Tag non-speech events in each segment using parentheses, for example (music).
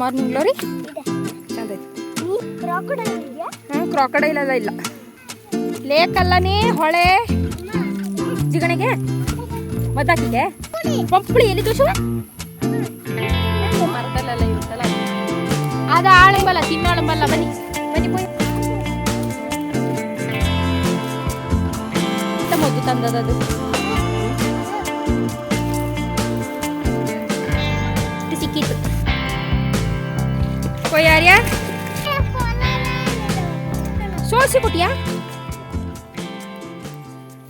Morning glory ಹ್ಞೂ ಚಂದ ಐತಿ. ಹಾಂ ಕ್ರಾಕಡೈಲ್ ಅದ ಇಲ್ಲ. ಲೇಕ್ ಅಲ್ಲನೇ ಹೊಳೆ. ಜಿಗಣೆಗೆ? ಮದ್ದಾಕಿಗೆ? ಪಂಪುಳಿ ಎಲ್ಲಿ ತೋಷು ಮರದಲ್ಲೆಲ್ಲ ಇರುತ್ತಲ್ಲ. ಅದ ಆಳಂಬಲ್ಲ ತಿನ್ನಾಳಂಬಲ್ಲ ಬನ್ನಿ. ಬನ್ನಿ ಪೋಯ್ ಎಂತ ಮೊದ್ದು ತಂದದದು ಸಿಕ್ಕಿತ್ತು. ಕೊಯ್ ಯಾರ್ಯಾ ಸೋಸಿ ಕುಟಿಯಾ.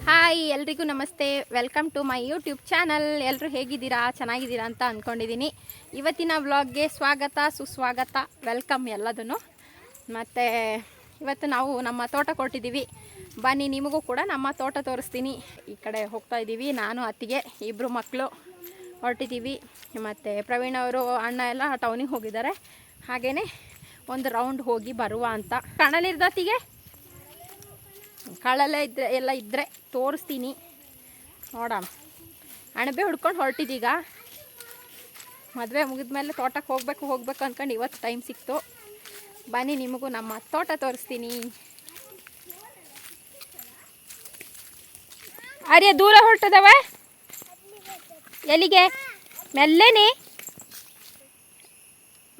ಹಾಯ್, ಎಲ್ರಿಗೂ ನಮಸ್ತೆ. Welcome to my YouTube channel. ಎಲ್ಲರೂ ಹೇಗಿದ್ದೀರಾ? ಚೆನ್ನಾಗಿದ್ದೀರಾ ಅಂತ ಅಂದ್ಕೊಂಡಿದ್ದೀನಿ ಇವತ್ತಿನ ವ್ಲಾಗ್ಗೆ ಸ್ವಾಗತ, ಸುಸ್ವಾಗತ, ವೆಲ್ಕಮ್ ಎಲ್ಲದನ್ನು. ಮತ್ತು ಇವತ್ತು ನಾವು ನಮ್ಮ ತೋಟ ಕೊಟ್ಟಿದ್ದೀವಿ. ಬನ್ನಿ, ನಿಮಗೂ ಕೂಡ ನಮ್ಮ ತೋಟ ತೋರಿಸ್ತೀನಿ. ಈ ಕಡೆ ಹೋಗ್ತಾ ಇದ್ದೀವಿ. ನಾನು, ಅತ್ತಿಗೆ ಇಬ್ಬರು ಮಕ್ಕಳು ಹೊರಟಿದ್ದೀವಿ. ಮತ್ತು ಪ್ರವೀಣ್ ಅವರು, ಅಣ್ಣ ಎಲ್ಲ ಟೌನಿಗೆ ಹೋಗಿದ್ದಾರೆ. ಹಾಗೆಯೇ ಒಂದು ರೌಂಡ್ ಹೋಗಿ ಬರುವ ಅಂತ. ಕಣಲಿರ್ದತ್ತಿಗೆ ಕಳೆಲ್ಲ ಇದ್ರೆ, ಎಲ್ಲ ಇದ್ದರೆ ತೋರಿಸ್ತೀನಿ. ನೋಡೋಣ ಅಣಬೆ ಹುಡ್ಕೊಂಡು ಹೊರಟಿದ್ದೀಗ ಮದುವೆ ಮುಗಿದ್ಮೇಲೆ ತೋಟಕ್ಕೆ ಹೋಗ್ಬೇಕು ಹೋಗ್ಬೇಕು ಅಂದ್ಕೊಂಡು ಇವತ್ತು ಟೈಮ್ ಸಿಕ್ತು. ಬನ್ನಿ, ನಿಮಗೂ ನಮ್ಮ ತೋಟ ತೋರಿಸ್ತೀನಿ. ಅರೆ ದೂರ ಹೊರಟದವ? ಎಲ್ಲಿಗೆ? ಮೆಲ್ಲೆನೆ?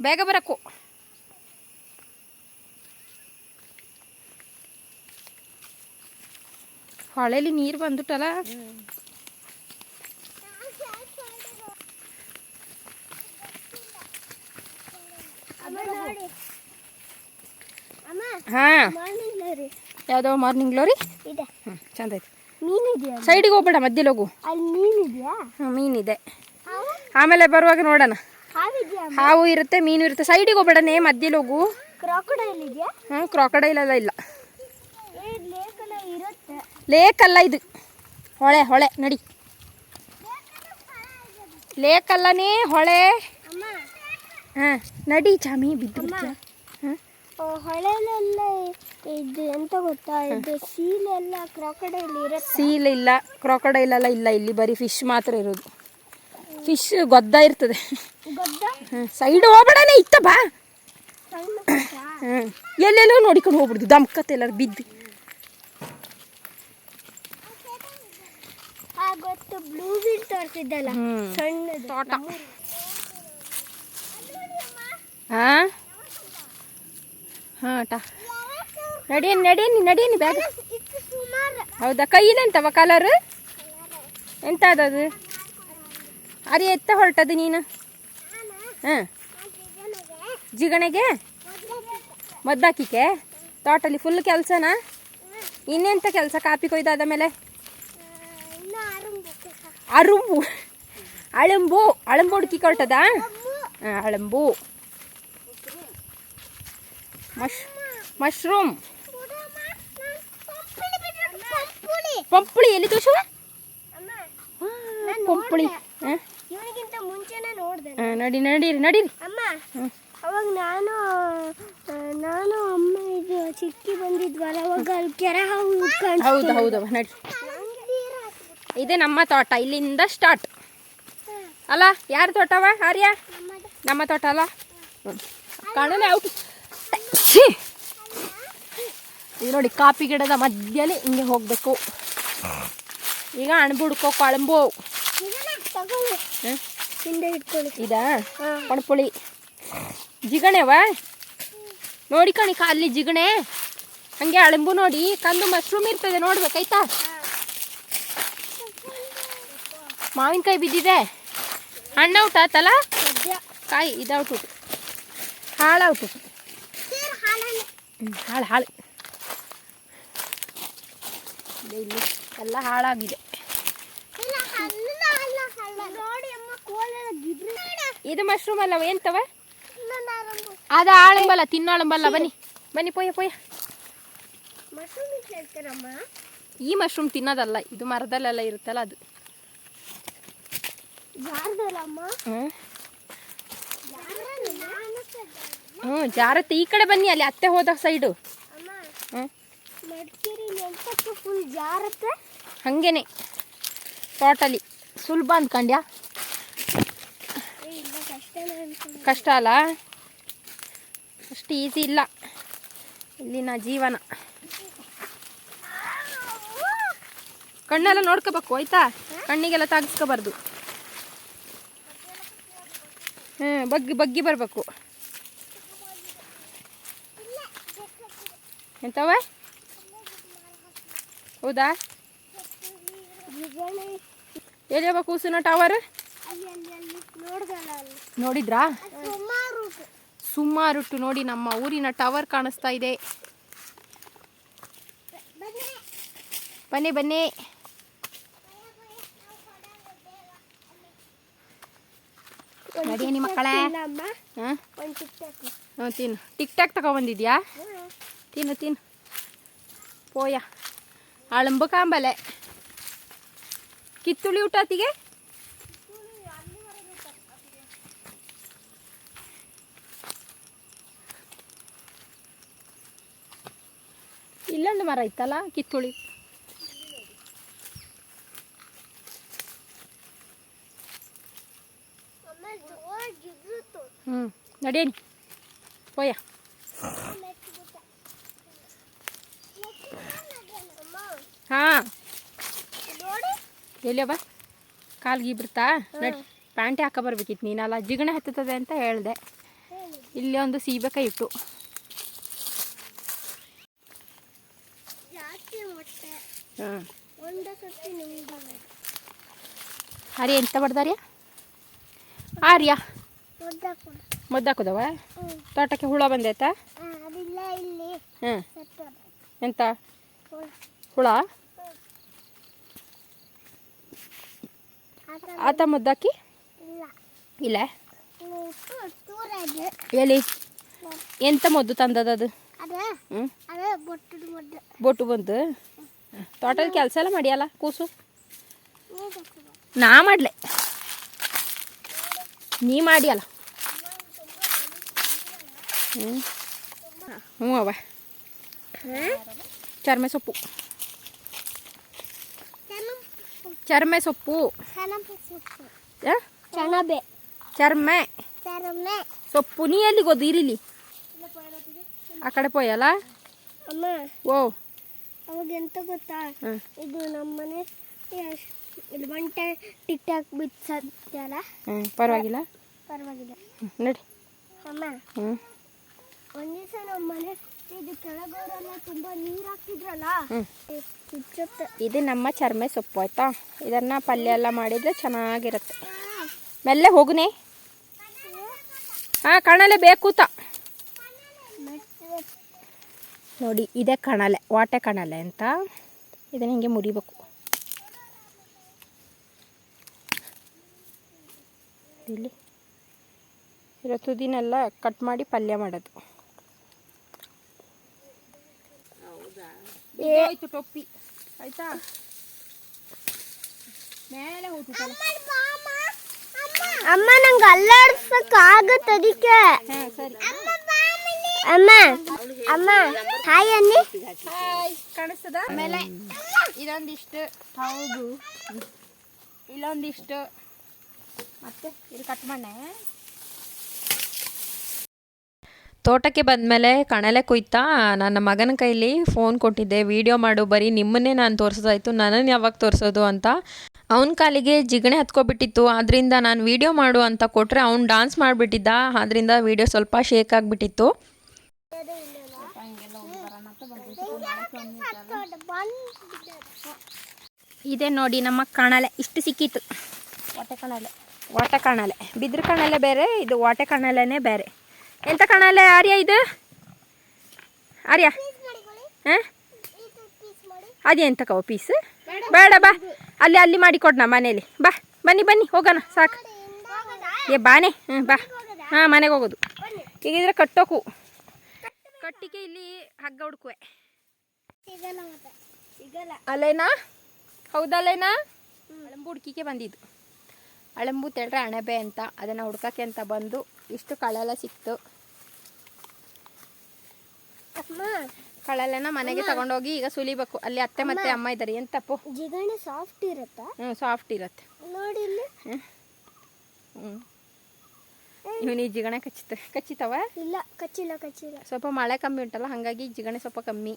ಬೇಗ ಬರಕು ಹೊಳೆಲಿ ನೀರು ಬಂದ್ಬಿಟ್ಟಲ್ಲ? ಹಾ. ಯಾವುದೋ ಮಾರ್ನಿಂಗ್ ಹ್ಞೂ ಚಂದ ಐತೆ. ಸೈಡಿಗೆ ಹೋಗ್ಬೇಡ ಮಧ್ಯದಲ್ಲಿ ಹೋಗು. ಅಲ್ಲಿ ಮೀನಿದೆ ಆಮೇಲೆ ಬರುವಾಗ ನೋಡೋಣ. ಹಾವು ಇರುತ್ತೆ ಮೀನು ಇರುತ್ತೆ. ಸೈಡಿಗೆ ಹೋಗ್ಬೇಡನೇ ಮಧ್ಯದಲ್ಲಿ ಹೋಗು. ಕ್ರಾಕೊಡೈಲ್ ಇದೆಯಾ? ಹಾಂ ಕ್ರಾಕಡೈಲ್ ಎಲ್ಲ ಇಲ್ಲ. ಲೇಕ್ ಅಲ್ಲ ಇದು. ಹೊಳೆ ಹೊಳೆ ನಡಿ. ಲೇಕ್ ಅಲ್ಲನೇ ಹೊಳೆ ಹಾಂ ನಡಿ ಚಾಮಿ ಬಿದ್ದು ಹಾಂ. ಹೊಳೆಲೆಲ್ಲ ಇದು ಎಂತ ಗೊತ್ತಾ? ಇದು ಕ್ರಾಕೊಡೈಲ್ ಇರುತ್ತೆ? ಸೀಲ್ ಇಲ್ಲ ಕ್ರಾಕಡೈಲ್ ಎಲ್ಲ ಇಲ್ಲ ಇಲ್ಲಿ ಬರೀ ಫಿಶ್ ಮಾತ್ರ ಇರೋದು. ಫಿಶ್ ಗೊದ್ದ ಇರ್ತದೆ. ಸೈಡ್ ಹೋಗ್ಬೇಡನೇ ಇತ್ತ ಬಾ. ಸಣ್ಣ ಪುಟ್ಟ. ಹಾಂ ಎಲ್ಲೆಲ್ಲೋ ನೋಡಿಕೊಂಡು ಹೋಗ್ಬಿಡ್ದು ದಮ್ಕತ್ತೆ ಎಲ್ಲರೂ ಬಿದ್ದು. ಗೊತ್ತು. ಬ್ಲೂ ವೀಲ್ ತೋರಿಸಿದ್ದಲ್ಲ ಹ್ಮ್. ಸಣ್ಣದು. ತೋಟ. ಹಾಂ ಹಾಂ ಟಾ. ನಡಿಯನ್ ನಡಿಯನ್ ನಡಿಯನ್ ಬ್ಯಾಗ್. ಹೌದಾ ಕೈ ಹೌದಾ? ಕೈಲೆಂತವ ಕಲರ್ ಎಂತ ಅದದು ಅರೆ, ಎತ್ತ ಹೊರಟದು ನೀನು? ಹಾಂ. ಜಿಗಣೆಗೆ? ಮದ್ದಾಕಿಕೆ ತೋಟಲ್ಲಿ ಫುಲ್ ಕೆಲಸನಾ? ಇನ್ನೆಂಥ ಕೆಲಸ ಕಾಪಿ ಕೊಯ್ದಾದ ಮೇಲೆ? ಅರುಂಬು. ಅಳಂಬು. ಅಳಂಬು ಹುಡುಕಿ ಕೊಟ್ಟದ? ಹಾಂ, ಅಳಂಬು. ಮಶ್, ಮಶ್ರೂಮ್. ಪಂಪುಳಿ ಎಲ್ಲಿ ತೋಷ ಪಂಪುಳಿ ಹಾಂ. ಇವನಿಗಿಂತ ಮುಂಚೆನೆ ನೋಡ್ದೆ ಹಾಂ ನಡಿ ನಡೀರಿ ನಡೀರಿ ಅಮ್ಮ ಅವಾಗ ನಾನು ನಾನು ಅಮ್ಮ ಇದು ಚಿಕ್ಕಿ ಬಂದಿದ್ವಲ್ಲ ಅವಾಗ ಅಲ್ಲಿ ಕೆರೆ ಹೌದು ಹೌದು ಹೌದವ ನಡಿ. ಇದೇ ನಮ್ಮ ತೋಟ ಇಲ್ಲಿಂದ ಸ್ಟಾರ್ಟ್ ಅಲ್ಲ ಯಾರ ತೋಟವ ಆರ್ಯ? ನಮ್ಮ ತೋಟ ಅಲ್ಲ? ಕಾಣಲೆ ಔಟ್. ಇದು ನೋಡಿ ಕಾಫಿ ಗಿಡದ ಮಧ್ಯದಲ್ಲಿ ಹಿಂಗೆ ಹೋಗಬೇಕು. ಈಗ ಅಣ್ಬುಡ್ಕೋ ಕಳಂಬು. ತಗೊಳ್ಳಿ? ಹಿಂದೆ ಇಟ್ಕೊಳ್ಳಿ. ಇದಾ? ಹಾ. ಜಿಗಣೆವಾ ನೋಡಿ ಕಣಿ ಅಲ್ಲಿ ಜಿಗಣೆ. ಹಂಗೆ ಅಳಂಬು ನೋಡಿ. ಕಂದು ಮಶ್ರೂಮ್ ಇರ್ತದೆ ನೋಡ್ಬೇಕಾಯ್ತಾ ಮಾವಿನಕಾಯಿ ಬಿದ್ದಿದೆ. ಹಣ್ಣು ಔಟ್ ಆತಲ್ಲ ಸದ್ಯ. ಕಾಯಿ ಇದೌಟು ಹಾಳು ಔಟ್ ಹಾಳು ಹಾಳು. ಇಲ್ಲಿ ಎಲ್ಲ ಹಾಳಾಗಿದೆ ಇಲ್ಲ ಹಲ್ಲ ಅಲ್ಲ ಹಲ್ಲ ನೋಡಿ ಅಮ್ಮ ಕೋಲೆಲ್ಲ ಗಿಬ್ರಿ ಇದು ಮಶ್ರೂಮ್ ಅಲ್ಲ ಎಂತವ? ಅದ ಆಳಂಬಲ್ಲ ತಿನ್ನಾಳಂಬಲ್ಲ ಬನ್ನಿ. ಬನ್ನಿ ಪೋಯ ಪೋಯ ಮಶ್ರೂಮ್ ಹೇಳ್ತಾರಮ್ಮ ಈ ಮಶ್ರೂಮ್ ತಿನ್ನೋದಲ್ಲ ಇದು ಮರದಲ್ಲೆಲ್ಲ ಇರುತ್ತಲ್ಲ ಅದು. ಹ್ಮ್. ಹ್ಞೂ? ಜಾರತ್ತೆ. ಈ ಕಡೆ ಬನ್ನಿ ಅಲ್ಲಿ ಅತ್ತೆ ಹೋದ ಸೈಡು ಹಂಗೇನೆ. ತೋಟಲಿ ಸುಲಭ ಅಂದ್ಕಂಡ್ಯಾ ಏ ಇಲ್ಲ ಕಷ್ಟನೇ ಅನ್ಕೊಂಡು ಕಷ್ಟ ಅಲ್ಲ ಅಷ್ಟು ಈಸಿ ಇಲ್ಲ. ಇಲ್ಲಿನ ಜೀವನ. ಕಣ್ಣೆಲ್ಲ ನೋಡ್ಕೋಬೇಕು ಆಯ್ತಾ? ಕಣ್ಣಿಗೆಲ್ಲ ತಾಗಿಸ್ಕೋಬಾರ್ದು. ಹ್ಞೂ ಬಗ್ಗಿ ಬಗ್ಗಿ ಬರಬೇಕು. ಎಂತವ ಹೌದಾ? ಎಲ್ಲಿ ಹೋಗ್ಬೇಕು ಕೂಸಿನ ಟವರ್ ನೋಡಿದ್ರಾ? ಸುಮಾರು ಸುಮಾರುಟ್ಟು ನೋಡಿ ನಮ್ಮ ಊರಿನ ಟವರ್ ಕಾಣಿಸ್ತಾ ಇದೆ. ಬನ್ನಿ ಬನ್ನಿ. ನಡಿಯನಿ ಮಕ್ಕಳೇ. ತಿನ್ನು. ಟಿಕ್ ಟಾಕ್ ತಗೊಬಂದಿದ್ಯಾ? ತಿನ್ನು ತಿನ್ನು. ಪೋಯ. ಅಳಂಬ ಕಾಂಬಲೆ ಕಿತ್ತುಳಿ ಊಟತಿಗೆ ಇಲ್ಲೊಂದು ಮರ ಇತ್ತಲ್ಲ, ಕಿತ್ತುಳಿ. ಹ್ಞೂ ನಡೇನಿ ಅಮ್ಮ ಹಾಂ. ಎಲ್ಲಿಯವ ಕಾಲ್ಗೆ ಬಿಡ್ತಾ? ನಡಿ. ಪ್ಯಾಂಟೆ ಹಾಕೋ ಬರ್ಬೇಕಿತ್ತು ನೀನಲ್ಲ, ಜಿಗಣ ಹತ್ತುತ್ತದೆ ಅಂತ ಹೇಳಿದೆ. ಇಲ್ಲಿ ಒಂದು ಸೀಬೆಕಾಯಿ ಇಟ್ಟು. ಅರಿ ಎಂತ ಬಡ್ದಾರ್ಯ ಆರ್ಯ? ಮದ್ದಾಕುದವ ತೋಟಕ್ಕೆ ಹುಳ ಬಂದೈತಾ? ಎಂತ? ಹುಳ. ಆತ ಮುದ್ದಾಕಿ ಇಲ್ಲ. ಎಲ್ಲಿ ಎಂತ ಮದ್ದು ತಂದದದು ಅದ? ಹ್ಞೂ ಅದ ಬೊಟ್ಟದ ಮೊಡ್ಡ ಬೋಟು ಬಂತು. ತೋಟದ ಕೆಲಸ ಎಲ್ಲ ಮಾಡಿಯಲ್ಲ ಕೂಸು? ನೀ ಮಾಡಲೆ. ನೀ ಮಾಡಿಯಲ್ಲ ಹ್ಞೂ ಹ್ಞೂ ಅವ ಚರ್ಮೆ ಸೊಪ್ಪು. ಚರ್ಮೆ ಸೊಪ್ಪು. ಚರ್ಮೆ ಸೊಪ್ಪು. ನೀ ಎಲ್ಲಿಗೆ ಹೋದು ಇರಿಲಿ ಆ ಕಡೆ ಪೋಯಲ್ಲ ಅಮ್ಮ. ಓ. ಅವಾಗ ಎಂತ ಗೊತ್ತಾ ಇದು ನಮ್ಮನೆ ಮನೆ ಇದು ಬಂಟೆ ಟಿಕ್ ಟಾಕ್ ಬಿಚ್ಚಲ್ಲ ಹ್ಞೂ ಪರವಾಗಿಲ್ಲ. ಪರವಾಗಿಲ್ಲ. ನೋಡಿ. ಅಮ್ಮ. ಹ್ಞೂ ಒಂದ್ ದಿವಸ ನಮ್ಮ ಮನೆ ಇದು ಕೆಳಗೋರೆಲ್ಲ ತುಂಬಾ ನೀರ್ ಹಾಕ್ತಿದ್ರಲ್ಲ? ಇದು ನಮ್ಮ ಚರ್ಮ ಸೊಪ್ಪು ಆಯ್ತಾ? ಇದನ್ನ ಪಲ್ಯ ಎಲ್ಲ ಮಾಡಿದ್ರೆ ಚೆನ್ನಾಗಿರುತ್ತೆ. ಮೆಲ್ಲೆ ಹೋಗುನೆ? ಹಾಂ ಕಣಲೆ ಬೇಕು ತ ನೋಡಿ ಇದೇ ಕಣಲೆ ವಾಟೆ ಕಣಲೆ ಅಂತ. ಇದನ್ನ ಹಿಂಗೆ ಮುರಿಬೇಕು. ಇಲ್ಲಿ. ಇರೋ ತುದಿನೆಲ್ಲ ಕಟ್ ಮಾಡಿ ಪಲ್ಯ ಮಾಡೋದು. ಆಯ್ತು ಟೊಪ್ಪಿ. ಆಯ್ತಾ? ಮೇಲೆ ಹೋಗ್ತಿತ್ತಲ್ಲ ಅಮ್ಮ. ನಂಗೆ ಅಲ್ಲಾಡ್ಸಕ್ ಆಗತ್ತ ಅದಕ್ಕೆ. ಹಾಂ ಸರಿ. ಅಮ್ಮ ಅಮ್ಮ ಹಾಯ್ ಅನ್ನಿ. ಹಾಯ್ ಕಾಣಿಸ್ತದ? ಆಮೇಲೆ ಇದೊಂದಿಷ್ಟು ಹೌದು ಇಲ್ಲೊಂದಿಷ್ಟು ಮತ್ತೆ ಇಲ್ಲಿ ಕಟ್ ಮಾಡೇ ತೋಟಕ್ಕೆ ಬಂದಮೇಲೆ ಕಣಲೆ ಕುಯ್ತಾ ನನ್ನ ಮಗನ ಕೈಲಿ ಫೋನ್ ಕೊಟ್ಟಿದ್ದೆ ವಿಡಿಯೋ ಮಾಡು ಬರೀ ನಿಮ್ಮನ್ನೇ ನಾನು ತೋರಿಸೋದಾಯ್ತು ನನ್ನನ್ನು ಯಾವಾಗ ತೋರಿಸೋದು ಅಂತ. ಅವನ ಕಾಲಿಗೆ ಜಿಗಣೆ ಹತ್ಕೊಬಿಟ್ಟಿತ್ತು ಅದರಿಂದ ನಾನು ವಿಡಿಯೋ ಮಾಡು ಅಂತ ಕೊಟ್ಟರೆ ಅವ್ನು ಡಾನ್ಸ್ ಮಾಡಿಬಿಟ್ಟಿದ್ದ ಅದರಿಂದ ವಿಡಿಯೋ ಸ್ವಲ್ಪ ಶೇಕ್ ಆಗಿಬಿಟ್ಟಿತ್ತು. ಇದೆ ನೋಡಿ ನಮ್ಮ ಕಣಲೆ. ಇಷ್ಟು ಸಿಕ್ಕಿತ್ತು. ವಾಟೆ ಕಣಲೆ. ವಾಟೆ ಕಣಲೆ. ಬಿದ್ರ ಕಣಲೆ ಬೇರೆ ಇದು ವಾಟೆ ಕಾಣಲೆನೇ ಬೇರೆ. ಎಂತ ಕಣಲೆ ಆರ್ಯ ಇದು? ಆರ್ಯ? ಹಾಂ? ಅದೆಂತಕವ ಪೀಸ್ ಬೇಡ. ಬಾ. ಅಲ್ಲಿ ಅಲ್ಲಿ ಮಾಡಿ ಕೊಡ್ನಾ ಮನೇಲಿ. ಬಾ ಬನ್ನಿ ಬನ್ನಿ ಹೋಗೋಣ ಸಾಕು. ಏ ಬಾನೆ. ಹ್ಞೂ ಬಾ. ಹಾಂ ಮನೆಗೆ ಹೋಗೋದು. ಈಗಿದ್ರೆ ಕಟ್ಟೋಕು. ಕಟ್ಟಿಗೆ ಇಲ್ಲಿ ಹಗ್ಗ ಹುಡುಕುವೆ. ಅಲೆನಾ? ಅಲ್ಲೇನಾ ಹೌದಲ್ಲೇನಾ ಅಳಂಬು ಹುಡುಕಿಗೆ ಬಂದಿದ್ದು. ಅಳಂಬು ತೆಳ್ರೆ ಅಣಬೆ ಅಂತ ಅದನ್ನ ಹುಡ್ಕಕ್ಕೆ ಅಂತ ಬಂದು ಇಷ್ಟು ಕಳಲ ಸಿಕ್ತು. ಕಳೆಲೆನ ಮನೆಗೆ ತಗೊಂಡೋಗಿ ಈಗ ಸುಲಿಬೇಕು. ಅಲ್ಲಿ ಅತ್ತೆ ಮತ್ತೆ ಅಮ್ಮ. ಇದ್ದಾರೆ ಎಂತಪ್ಪು? ಜಿಗಣೆ ಸಾಫ್ಟ್ ಇರುತ್ತಾ? ಹ್ಞೂ ಸಾಫ್ಟ್ ಇರತ್ತೆ. ನೋಡಿ ಹ್ಞೂ ಇವನಿಗೆ ಜಿಗಣೆ ಕಚ್ಚಿತ ಕಚ್ಚಿತವ? ಇಲ್ಲ ಕಚ್ಚಿಲ್ಲ ಕಚ್ಚಿಲ್ಲ. ಸ್ವಲ್ಪ ಮಳೆ ಕಮ್ಮಿ ಉಂಟಲ್ಲ ಹಾಗಾಗಿ ಜಿಗಣೆ ಸ್ವಲ್ಪ ಕಮ್ಮಿ.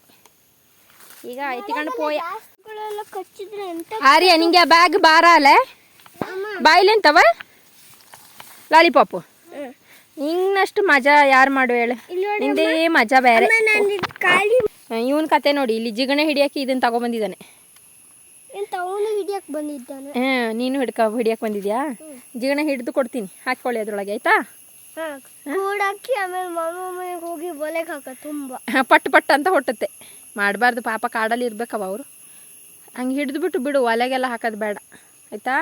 ಈಗ ಎತ್ತಿಕೊಂಡು ಪೋಯ ಹಾರಿಯ ಆರ್ಯ ನಿಂಗೆ ಬ್ಯಾಗ್ ಬಾರ ಅಲ್ಲ? ಬಾಯಿಲೆ ಅಂತವ ಲಾಲಿಪಾಪು ಇನ್ನಷ್ಟು ಮಜಾ ಯಾರು ಮಾಡು ಹೇಳು? ನಿಂದೇ ಮಜಾ ಬೇರೆ. ಇವನ್ ಕತೆ ನೋಡಿ ಇಲ್ಲಿ ಜಿಗಣೆ ಹಿಡಿಯಕ್ಕೆ ಇದನ್ನ ತಗೊಬಂದಿದ್ದಾನೆ. ಹ್ಮ್ ನೀನು ಹಿಡ್ಕ ಹಿಡಿಯಕ್ಕೆ ಬಂದಿದ್ಯಾ? ಜೀವನ ಹಿಡಿದು ಕೊಡ್ತೀನಿ ಹಾಕೊಳ್ಳಿ ಅದ್ರೊಳಗೆ ಆಯ್ತಾ? ಹಾ? ಹೋಗಿ ಬಲೆಗೆ ಹಾಕ ತುಂಬಾ. ಪಟ್ ಪಟ್ ಅಂತ ಹೊಟ್ಟುತ್ತೆ. ಮಾಡಬಾರ್ದು ಪಾಪ ಕಾಡಲ್ಲಿ ಇರ್ಬೇಕವ ಅವರು. ಹಂಗೆ ಹಿಡಿದ್ಬಿಟ್ಟು ಬಿಡು ಒಲೆಗೆಲ್ಲ ಹಾಕೋದು ಬೇಡ ಆಯ್ತಾ?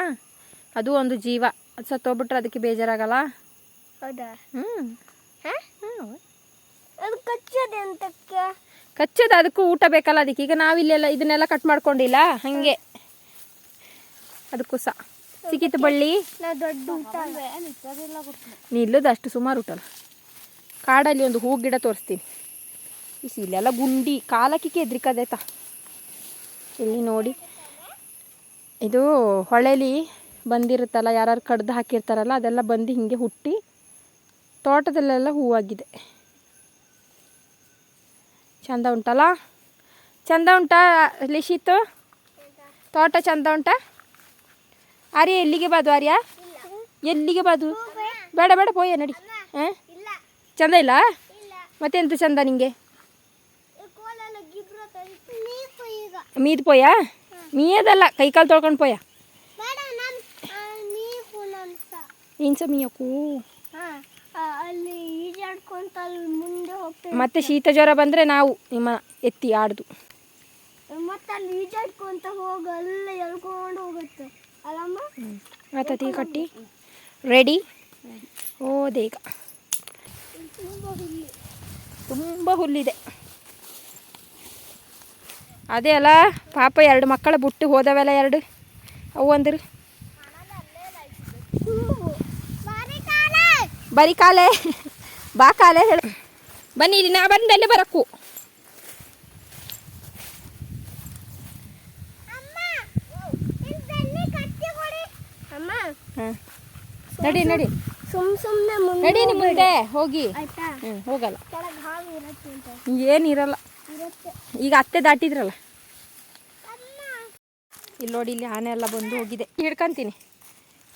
ಅದು ಒಂದು ಜೀವ ಅದು ಸತ್ತೋಗ್ಬಿಟ್ರೆ ಅದಕ್ಕೆ ಬೇಜಾರಾಗಲ್ಲ? ಹೌದಾ? ಹ್ಞೂ ಹ್ಞೂ ಅದು ಕಚ್ಚದೆ ಅಂತಕ್ಕೆ ಕಚ್ಚದ ಅದಕ್ಕೂ ಊಟ ಬೇಕಲ್ಲ ಅದಕ್ಕೆ. ಈಗ ನಾವಿಲ್ಲೆಲ್ಲ ಇದನ್ನೆಲ್ಲ ಕಟ್ ಮಾಡ್ಕೊಂಡಿಲ್ಲ? ಹಾಗೆ. ಅದಕ್ಕೂ ಸಹ ಸಿಕ್ಕಿತ್ತು ಬಳ್ಳಿ. ನಿಲ್ಲದ ಊಟ ಅಷ್ಟು ಸುಮಾರು ಊಟಲ್ಲ ಕಾಡಲ್ಲಿ ಒಂದು ಹೂ ಗಿಡ ತೋರಿಸ್ತೀನಿ. ಇಸ್ ಇಲ್ಲೆಲ್ಲ ಗುಂಡಿ ಕಾಲಕ್ಕೆ ಎದ್ರಿಕದೇತ ಇಲ್ಲಿ ನೋಡಿ. ಇದು ಹೊಳೆಲಿ ಬಂದಿರುತ್ತಲ್ಲ ಯಾರು ಕಡ್ದು ಹಾಕಿರ್ತಾರಲ್ಲ, ಅದೆಲ್ಲ ಬಂದು ಹಿಂಗೆ ಹುಟ್ಟಿ ತೋಟದಲ್ಲೆಲ್ಲ ಹೂವಾಗಿದೆ. ಚಂದ ಉಂಟಲ್ಲ? ಚಂದ ಉಂಟಾ ಲಿಶಿತ್ತು ತೋಟ ಚಂದ ಉಂಟಾ? ಅರಿ ಎಲ್ಲಿಗೆ ಬಾದು ಆರ್ಯ ಎಲ್ಲಿಗೆ ಬಾದು? ಬೇಡ ಬೇಡ ಪೋಯ ನಡಿ. ಹಾಂ ಚಂದ ಇಲ್ಲ? ಮತ್ತೆಂತ ಚಂದ ನಿಂಗೆ? ಮೀದ್ ಪೋಯ ಮೀಯದಲ್ಲ ಕೈಕಾಲು ತೊಳ್ಕೊಂಡು ಪೋಯ? ನಾನು ನೀರು ಅಂತ ಏನು ಸ ಮೀಯಕ್ಕೂ ಅಲ್ಲಿ ಈಜಾಡ್ಕೊಂತ ಅಲ್ಲಿ ಮುಂದೆ ಹೋಗ್ತೇವೆ ಮತ್ತೆ ಶೀತ ಜ್ವರ ಬಂದರೆ ನಾವು ನಿಮ್ಮ ಎತ್ತಿ ಆಡ್ದು. ಮತ್ತೆ ಅಲ್ಲಿ ಈಜಾಡ್ಕೊಂತ ಹೋಗ ಅಲ್ಲ ಎಳ್ಕೊಂಡು ಹೋಗುತ್ತೆ. ಅಲ್ಲಮ್ಮ? ಆತತಿ ಕಟ್ಟಿ ರೆಡಿ ಓದೇಗ ತುಂಬ ಹುಲ್ಲಿ. ತುಂಬ ಹುಲ್ಲಿದೆ. ಅದೇ ಅಲ್ಲ ಪಾಪ ಎರಡು ಮಕ್ಕಳ ಬುಟ್ಟು ಹೋದವೆಲ್ಲ ಎರಡು. ಅವು ಅಂದ್ರು. ಬರೀ ಕಾಲೇ ಬಾ ಕಾಲೆ ಹೇಳ. ಬನ್ನಿ ಇಲ್ಲಿ ನಾ ಬಂದಲ್ಲಿ ಬರಕ್ಕು. ಅಮ್ಮ ಹಾಂ. ನಡಿ ನಡಿ. ಸುಮ್ ಸುಮ್ಮನೆ ನಡಿ ನಿಮ್ಮ ಮುಂದೆ ಹೋಗಿ. ಹ್ಞೂ ಹೋಗಲ್ಲ. ಕೆಳಗೆ ಇರುತ್ತೆ ಅಂತ. ಏನಿರಲ್ಲ ಇರುತ್ತೆ. ಈಗ ಅತ್ತೆ ದಾಟಿದ್ರಲ್ಲ. ಇಲ್ಲಿ ನೋಡಿ ಇಲ್ಲಿ ಆನೆ ಎಲ್ಲ ಬಂದು ಹೋಗಿದೆ. ಹಿಡ್ಕೊಂತೀನಿ.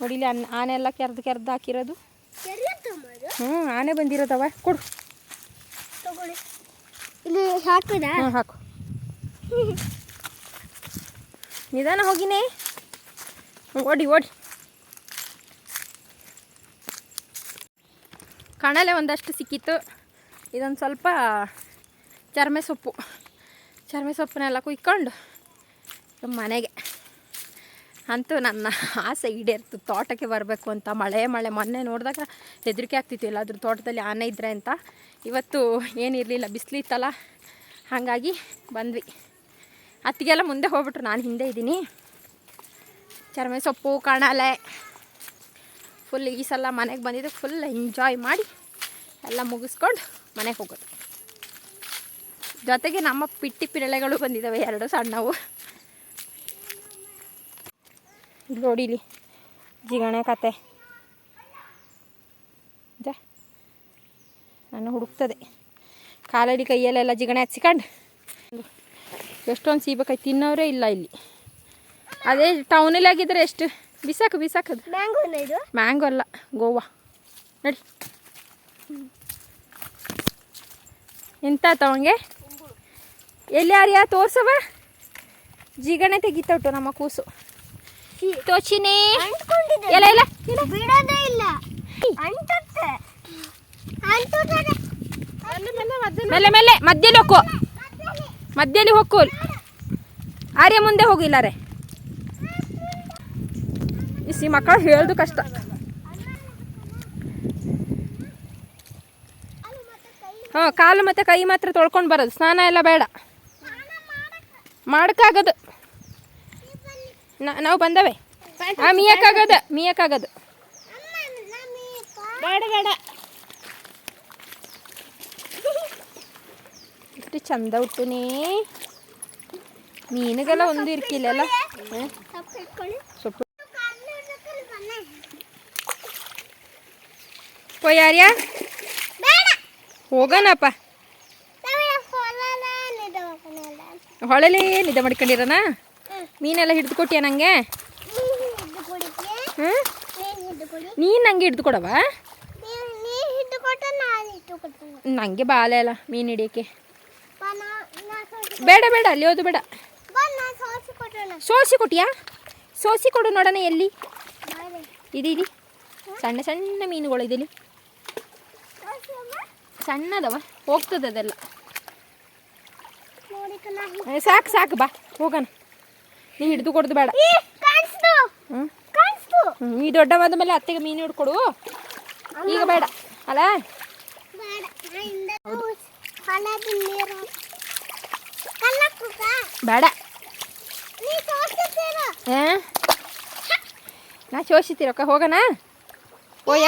ನೋಡಿ ಇಲ್ಲಿ ಆನೆ ಎಲ್ಲ ಕೆರೆದು ಕೆರೆದು ಹಾಕಿರೋದು. ಹ್ಞೂ ಆನೆ ಬಂದಿರೋದವ. ಕೊಡು. ಇಲ್ಲಿ ಹಾಕದ ಹಾಕು. (laughs) ನಿಧಾನ ಹೋಗಿನೇ. ಓಡಿ ಓಡಿ. ಕಣಲೆ ಒಂದಷ್ಟು ಸಿಕ್ಕಿತ್ತು. ಇದೊಂದು ಸ್ವಲ್ಪ ಚರ್ಮೆ ಸೊಪ್ಪು. ಚರ್ಮೆ ಸೊಪ್ಪನ್ನೆಲ್ಲ ಕುಯ್ಕೊಂಡು ಮನೆಗೆ ಅಂತೂ ನನ್ನ ಆಸೆ ಈಡೇರ್ತು. ತೋಟಕ್ಕೆ ಬರಬೇಕು ಅಂತ, ಮಳೆ ಮಳೆ. ಮೊನ್ನೆ ನೋಡಿದಾಗ ಹೆದರಿಕೆ ಆಗ್ತಿತ್ತು, ಎಲ್ಲಾದರೂ ತೋಟದಲ್ಲಿ ಆನೆ ಇದ್ದರೆ ಅಂತ. ಇವತ್ತು ಏನಿರಲಿಲ್ಲ ಬಿಸಿಲಿತ್ತಲ್ಲ ಹಾಗಾಗಿ ಬಂದ್ವಿ. ಅತ್ತಿಗೆಲ್ಲ ಮುಂದೆ ಹೋಗ್ಬಿಟ್ರು, ನಾನು ಹಿಂದೆ ಇದ್ದೀನಿ. ಚರ್ಮೆ ಸೊಪ್ಪು, ಕಣಲೆ ಫುಲ್ ಈ ಸಲ ಮನೆಗೆ ಬಂದಿದ್ದು ಫುಲ್ ಎಂಜಾಯ್ ಮಾಡಿ ಎಲ್ಲ ಮುಗಿಸ್ಕೊಂಡು ಮನೆಗೆ ಹೋಗೋದು. ಜೊತೆಗೆ ನಮ್ಮ ಪಿಟ್ಟಿ ಪಿರಳೆಗಳು ಬಂದಿದ್ದಾವೆ ಎರಡು ಸಣ್ಣವು. ಇಲ್ಲಿ ನೋಡಿ ಇಲ್ಲಿ ಜಿಗಣೆ ಕತೆ. ಜಾ. ನಾನು ಹುಡುಕ್ತದೆ. ಕಾಲಲ್ಲಿ ಕೈಯಲ್ಲೆಲ್ಲ ಜಿಗಣೆ ಹಚ್ಚಿಕೊಂಡು. ಎಷ್ಟೊಂದು ಸೀಬೇಕಾಯ್ತು ತಿನ್ನೋರೇ ಇಲ್ಲ ಇಲ್ಲಿ. ಅದೇ ಟೌನಲ್ಲಿ ಆಗಿದ್ರೆ ಎಷ್ಟು? ಬಿಸಾಕು ಬಿಸಾಕದು ಮ್ಯಾಂಗೋ ಅಲ್ಲ ಗೋವಾ. ನಡಿ. ಎಂತ ತವಂಗೆ ಎಲ್ಲಿ ಯಾರ್ಯಾ ತೋರ್ಸವ? ಜಿಗಣೆ ತೆಗಿತೌಟು ನಮ್ಮ ಕೂಸು. ತೋಚಿನಿ ಇಲ್ಲ ಬಿಡೋದೇ ಇಲ್ಲ. ಅಂಟುತ್ತೆ. ಅಂಟುತ್ತದೆ ಮೇಲೆ ಮೇಲೆ ಮಧ್ಯದಲ್ಲಿ ಹೋಗು ಮಧ್ಯದಲ್ಲಿ ಹೋಗು ಆರ್ಯ ಮುಂದೆ ಹೋಗಿಲ್ಲಾರೆ ಇಸಿ ಮಕ್ಕಳು ಹೇಳ್ದು ಕಷ್ಟ. ಹಾಂ ಕಾಲು ಮತ್ತು ಕೈ ಮಾತ್ರ ತೊಳ್ಕೊಂಡು ಬರೋದು. ಸ್ನಾನ ಎಲ್ಲ ಬೇಡ. ಮಾಡಕ್ಕಾಗದು. ನಾವು ಬಂದವೆ. ಆ ಮೀಯಕ್ಕಾಗದ ಮೀಯಕ್ಕಾಗದು. ಬೇಡ ಬೇಡ ಎಷ್ಟು ಚಂದ ಉಟ್ಟುನೇ ಮೀನುಗೆಲ್ಲ ಒಂದು ಇರ್ಕಿಲ್ಲಲ್ಲ? ಸೊಪ್ಪು ಯಾರ್ಯ? ಹೋಗೋಣಪ್ಪ ಹೊಳೆಲಿ ನಿದ್ದೆ ಮಾಡ್ಕೊಂಡಿರೋಣ ಮೀನೆಲ್ಲ ಹಿಡಿದು ಕೊಟ್ಟಿಯ ನನಗೆ ಹ್ಞೂ ನೀನು ನಂಗೆ ಹಿಡಿದು ಕೊಡವಾ? ನನಗೆ ಬಾಲೆ ಅಲ್ಲ ಮೀನು ಹಿಡಿಯೋಕ್ಕೆ. ಬೇಡ ಬೇಡ ಅಲ್ಲಿ ಹೋದು ಬೇಡ. ಸೋಸಿ ಕೊಟ್ಟಿಯಾ? ಸೋಸಿ ಕೊಡು ನೋಡೋಣ ಎಲ್ಲಿ. ಇದೀರಿ ಸಣ್ಣ ಸಣ್ಣ ಮೀನುಗಳು ಇದಿಲ್ಲಿ ಸಣ್ಣದವ ಹೋಗ್ತದೆ ಅದೆಲ್ಲ. ಸಾಕು ಸಾಕು ಬಾ ಹೋಗೋಣ. ನೀ ಹಿಡಿದು ಕೊಡ್ದು ಬೇಡ. ನೀ ದೊಡ್ಡವಾದ ಮೇಲೆ ಅತ್ತೆಗೆ ಮೀನು ಹಿಡ್ಕೊಡು. ಈಗ ಬೇಡ. ಅಲ್ಲ? ಬೇಡ. ನಾ ಶೋಷಿತೀರಕ್ಕ ಹೋಗೋಣ? ಓಯ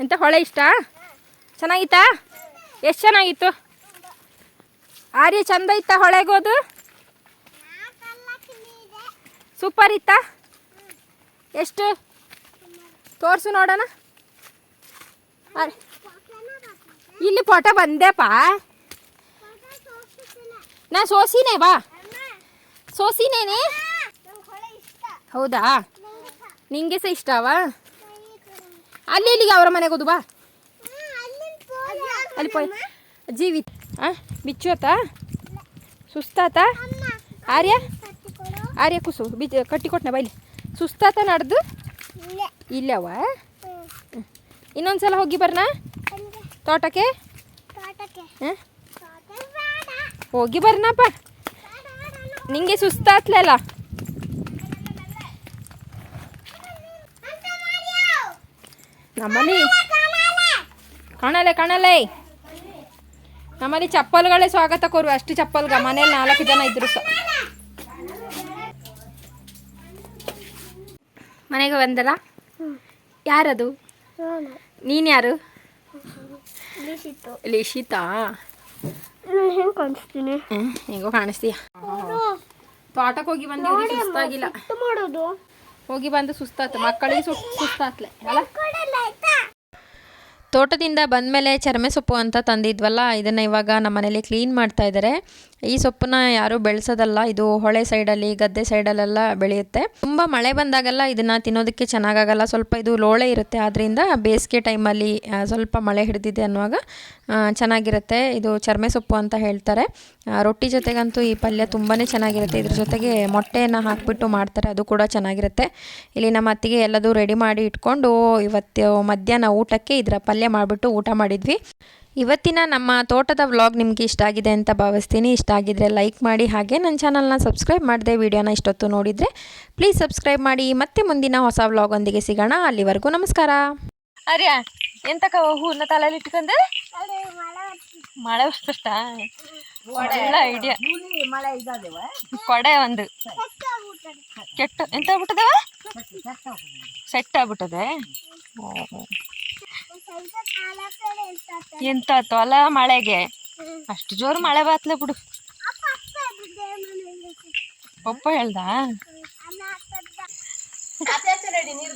ಎಂತ ಹೊಳೆ ಇಷ್ಟ? ಚೆನ್ನಾಗಿತ್ತಾ? ಎಷ್ಟು ಚೆನ್ನಾಗಿತ್ತು? ಆರ್ಯ ಚಂದ ಇತ್ತ ಹೊಳೆಗೋದು ಸೂಪರ್ ಇತ್ತ ಎಷ್ಟು? ತೋರಿಸು ನೋಡೋಣ. ಇಲ್ಲಿ ಫೋಟೋ ಬಂದೆಪ್ಪ ನಾ ಸೋಸಿನೇ ಬಾ. ಸೋಸಿನೇನೆ? ಹೌದಾ? ನಿಂಗೆ ಸಹ ಇಷ್ಟವಾ? ಅಲ್ಲಿ ಇಲ್ಲಿಗೆ ಅವರ ಮನೆಗೆ ಹೋದು ಬಾ. ಅಲ್ಲಿ ಪೋಯ್ ಆ ಬಿಚ್ಚೋತ ಸುಸ್ತಾತ? ಆರ್ಯ? ಆರ್ಯ ಕುಸು ಕಟ್ಟಿ ಕಟ್ಟಿಕೊಟ್ನ ಬೈಲಿ. ಸುಸ್ತಾತ ನಡೆದು? ಇಲ್ಲವ ಇನ್ನೊಂದ್ಸಲ ಹೋಗಿ ಬರ್ನಾ? ತೋಟಕ್ಕೆ? ಹಾಂ? ಹೋಗಿ ಬರ್ನಪ್ಪ. ನಿಂಗೆ ಸುಸ್ತಾತ್ಲಲ್ಲ. ನಮ್ಮಲ್ಲಿ ಕಾಣಲೆ ಕಾಣಲೆ ನಮ್ಮಲ್ಲಿ ಚಪ್ಪಲ್ಗಳೇ ಸ್ವಾಗತ ಕೋರು ಅಷ್ಟು ಚಪ್ಪಲ್ಗ ಮನೇಲಿ ನಾಲ್ಕು ಜನ ಇದ್ರು ಸಹ ಮನೆಗೆ ಬಂದಲ್ಲ? ಯಾರದು? ನೀನು ಯಾರು? ಲಿಶಿತಾ? ಹೆಂಗೆ ಕಾಣಿಸ್ತೀನಿ? ಹೆಂಗೋ ಕಾಣಿಸ್ತೀಯ? ತೋಟಕ್ಕೆ ಹೋಗಿ ಬಂದ್ರೆ ಸುಸ್ತಾಗಿಲ್ಲ. ಹೋಗಿ ಬಂದು ಸುಸ್ತಾತ ಮಕ್ಕಳಿಗೆ ಸುಸ್ ಸುಸ್ತಾತ್ಲೆ ಅಲ್ಲ? ತೋಟದಿಂದ ಬಂದಮೇಲೆ ಚರ್ಮೆ ಸೊಪ್ಪು ಅಂತ ತಂದಿದ್ವಲ್ಲ, ಇದನ್ನು ಇವಾಗ ನಮ್ಮ ಮನೇಲಿ ಕ್ಲೀನ್ ಮಾಡ್ತಾ ಇದ್ದಾರೆ ಈ ಸೊಪ್ಪನ್ನ ಯಾರೂ ಬೆಳೆಸೋದಲ್ಲ, ಇದು ಹೊಳೆ ಸೈಡಲ್ಲಿ, ಗದ್ದೆ ಸೈಡಲ್ಲೆಲ್ಲ ಬೆಳೆಯುತ್ತೆ. ತುಂಬ ಮಳೆ ಬಂದಾಗೆಲ್ಲ ಇದನ್ನು ತಿನ್ನೋದಕ್ಕೆ ಚೆನ್ನಾಗಾಗಲ್ಲ, ಸ್ವಲ್ಪ ಇದು ಲೋಳೆ ಇರುತ್ತೆ ಆದ್ದರಿಂದ ಬೇಸಿಗೆ ಟೈಮಲ್ಲಿ ಸ್ವಲ್ಪ ಮಳೆ ಹಿಡಿದಿದೆ ಅನ್ನುವಾಗ ಚೆನ್ನಾಗಿರುತ್ತೆ. ಇದು ಚರ್ಮೆ ಸೊಪ್ಪು ಅಂತ ಹೇಳ್ತಾರೆ. ರೊಟ್ಟಿ ಜೊತೆಗಂತೂ ಈ ಪಲ್ಯ ತುಂಬಾ ಚೆನ್ನಾಗಿರುತ್ತೆ. ಇದ್ರ ಜೊತೆಗೆ ಮೊಟ್ಟೆಯನ್ನು ಹಾಕಿಬಿಟ್ಟು ಮಾಡ್ತಾರೆ, ಅದು ಕೂಡ ಚೆನ್ನಾಗಿರುತ್ತೆ. ಇಲ್ಲಿ ನಮ್ಮ ಅತ್ತಿಗೆ ಎಲ್ಲದೂ ರೆಡಿ ಮಾಡಿ ಇಟ್ಕೊಂಡು, ಇವತ್ತು ಮಧ್ಯಾಹ್ನ ಊಟಕ್ಕೆ ಇದರ ಪಲ್ಯ ಮಾಡಿಬಿಟ್ಟು ಊಟ ಮಾಡಿದ್ವಿ. ಇವತ್ತಿನ ನಮ್ಮ ತೋಟದ ವ್ಲಾಗ್ ನಿಮಗೆ ಇಷ್ಟ ಆಗಿದೆ ಅಂತ ಭಾವಿಸ್ತೀನಿ. ಇಷ್ಟ ಆಗಿದ್ರೆ ಲೈಕ್ ಮಾಡಿ ಹಾಗೆ ನನ್ನ ಚಾನಲ್ನ ಸಬ್ಸ್ಕ್ರೈಬ್ ಮಾಡಿದೆ ವಿಡಿಯೋನ ಇಷ್ಟೊತ್ತು ನೋಡಿದರೆ ಪ್ಲೀಸ್ ಸಬ್ಸ್ಕ್ರೈಬ್ ಮಾಡಿ. ಮತ್ತೆ ಮುಂದಿನ ಹೊಸ ವ್ಲಾಗ್ ಒಂದಿಗೆ ಸಿಗೋಣ. ಅಲ್ಲಿವರೆಗೂ ನಮಸ್ಕಾರ. ಅರ್ಯಾ ಎಂತಕ ಹೂನ ತಲೆಯಲ್ಲಿ ಇಟ್ಕೊಂಡು? ಮಳೆ. ಕಷ್ಟ ಒಳ್ಳೆ ಐಡಿಯಾ ಕೊಡೆ ಒಂದು. ಕೆಟ್ಟ ಎಂತ ಆಗ್ಬಿಟ್ಟದವ? ಸೆಟ್ ಆಗ್ಬಿಟ್ಟದೆ. ಎಂತ ತೊಲ ಮಳೆಗೆ? ಅಷ್ಟು ಜೋರು ಮಳೆ ಬಾತ್ಲೆ ಬಿಡು. ಪಪ್ಪ ಹೇಳ್ದ? ನೀರು